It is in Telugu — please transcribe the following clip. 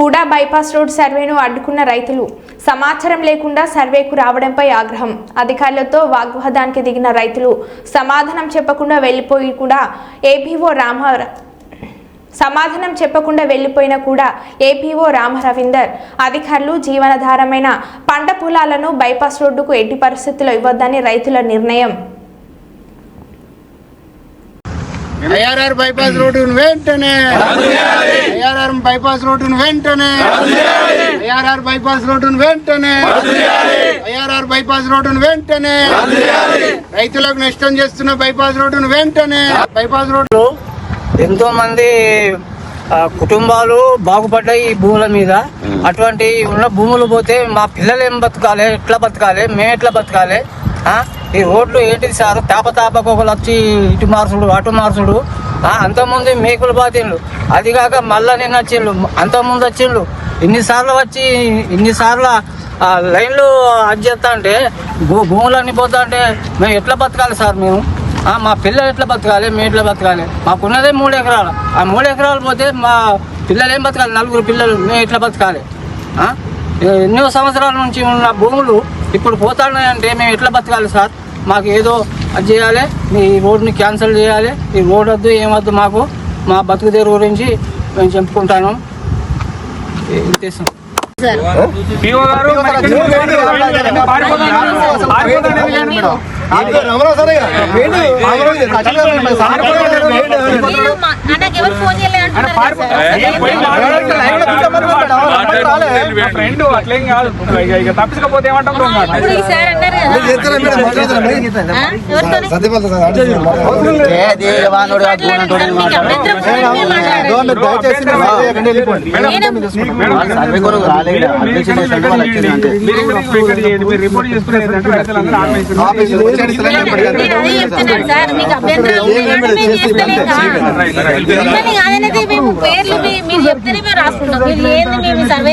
కూడా బైపాస్ రోడ్ సర్వేను అడ్డుకున్న రైతులు. సమాచారం లేకుండా సర్వేకు రావడంపై ఆగ్రహం. అధికారులతో వాగ్వాదానికి దిగిన రైతులు సమాధానం చెప్పకుండా వెళ్ళిపోయి కూడా ఏపీఓ రామ సమాధానం చెప్పకుండా వెళ్ళిపోయినా కూడా ఏపీఓ రామరవీందర్ అధికారులు జీవనధారమైన పంట పొలాలను బైపాస్ రోడ్డుకు ఎట్టి పరిస్థితుల్లో ఇవ్వద్దని రైతుల నిర్ణయం. ఐఆర్ఆర్ బైపాస్ రోడ్డు వెంటనే ఐఆర్ఆర్ బైపాస్ రోడ్డును వెంటనే. ఐఆర్ఆర్ బైపాస్ రోడ్డును వెంటనే. ఐఆర్ఆర్ బైపాస్ రోడ్డును వెంటనే. రైతులకు నష్టం చేస్తున్న బైపాస్ రోడ్డును వెంటనే. బైపాస్ రోడ్డు ఎంతో మంది కుటుంబాలు బాగుపడ్డాయి ఈ భూముల మీద. అటువంటి ఉన్న భూములు పోతే మా పిల్లలు ఏం బతకాలి? ఎట్లా బతకాలి? మేము ఎట్లా బతకాలి? ఆ? ఈ రోడ్లు ఏంటిది సార్? తాప తాపకు ఒకరు వచ్చి ఇటు మార్చుడు అటు మార్చుడు అంతకుముందు మేకులు బాతిండ్లు అది కాక మళ్ళా నేను వచ్చిండు అంతకుముందు వచ్చిండు ఇన్నిసార్లు వచ్చి ఇన్నిసార్లు లైన్లు అది చేస్తా అంటే భూ భూములన్నీ పోతా అంటే మేము ఎట్లా బతకాలి సార్ మేము? మా పిల్లలు ఎట్లా బతకాలి? మేము ఎట్లా బతకాలి? మాకున్నదే మూడు ఎకరాలు. ఆ మూడు ఎకరాలు పోతే మా పిల్లలు ఏం బతకాలి? నలుగురు పిల్లలు మేము ఎట్లా బతకాలి? ఎన్నో సంవత్సరాల నుంచి ఉన్న భూములు ఇప్పుడు పోతాయంటే మేము ఎట్లా బతకాలి సార్? మాకు ఏదో అది చేయాలి ఈ రోడ్ని క్యాన్సిల్ చేయాలి ఈ రోడ్ వద్దు ఏమొద్దు మాకు మా బతుకు తెరువు గురించి మేము చెప్పుకుంటాను. మా-? ఫ్రెండ్ అట్లేం కాదు. తప్పించకపోతే ఏమంటాం మీరు చెప్తేనే మేము రాసుకుంటాం. మీరు ఏంది మేము సర్వే